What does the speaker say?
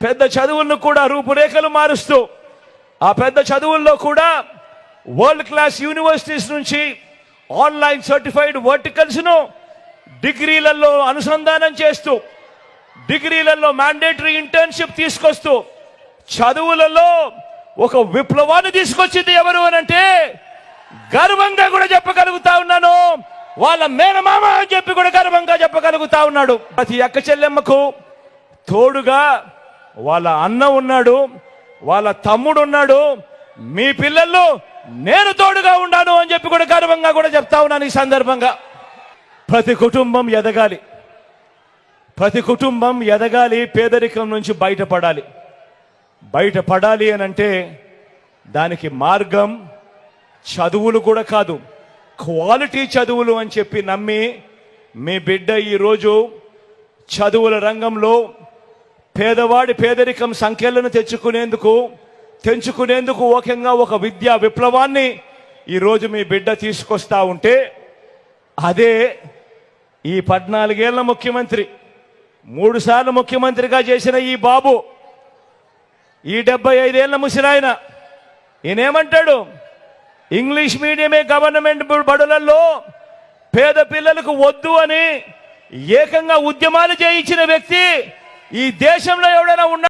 పెద్ద చదువులను కూడా రూపురేఖలు మారుస్తూ ఆ పెద్ద చదువుల్లో కూడా వరల్డ్ క్లాస్ యూనివర్సిటీస్ నుంచి ఆన్లైన్ సర్టిఫైడ్ వర్టికల్స్ను డిగ్రీలలో అనుసంధానం చేస్తూ డిగ్రీలలో మ్యాండేటరీ ఇంటర్న్షిప్ తీసుకొస్తూ చదువులలో ఒక విప్లవాన్ని తీసుకొచ్చింది ఎవరు అని అంటే గర్వంగా కూడా చెప్పగలుగుతా ఉన్నాను. వాళ్ళ మేనమామ అని చెప్పి కూడా గర్వంగా చెప్పగలుగుతా ఉన్నాడు. ప్రతి అక్క చెల్లెమ్మకు తోడుగా వాళ్ళ అన్న ఉన్నాడు వాళ్ళ తమ్ముడు ఉన్నాడు మీ పిల్లలు నేను తోడుగా ఉన్నాను అని చెప్పి కూడా గర్వంగా కూడా చెప్తా ఉన్నాను ఈ సందర్భంగా. ప్రతి కుటుంబం ఎదగాలి. ప్రతి కుటుంబం ఎదగాలి పేదరికం నుంచి బయటపడాలి. బయటపడాలి అని అంటే దానికి మార్గం చదువులు కూడా కాదు క్వాలిటీ చదువులు అని చెప్పి నమ్మి మీ బిడ్డ ఈరోజు చదువుల రంగంలో పేదవాడి పేదరికం సంఖ్యలను తెచ్చుకునేందుకు తెంచుకునేందుకు ఓకంగా ఒక విద్యా విప్లవాన్ని ఈరోజు మీ బిడ్డ తీసుకొస్తా ఉంటే అదే ఈ పద్నాలుగేళ్ళ ముఖ్యమంత్రి మూడు సార్లు ముఖ్యమంత్రిగా చేసిన ఈ బాబు ఈ డెబ్బై ఐదేళ్ళ ముసిరాయన ఈయనేమంటాడు? ఇంగ్లీష్ మీడియమే గవర్నమెంట్ బడులలో పేద పిల్లలకు వద్దు అని ఏకంగా ఉద్యమాలు చేయించిన వ్యక్తి ఈ దేశంలో ఎవడైనా ఉన్నా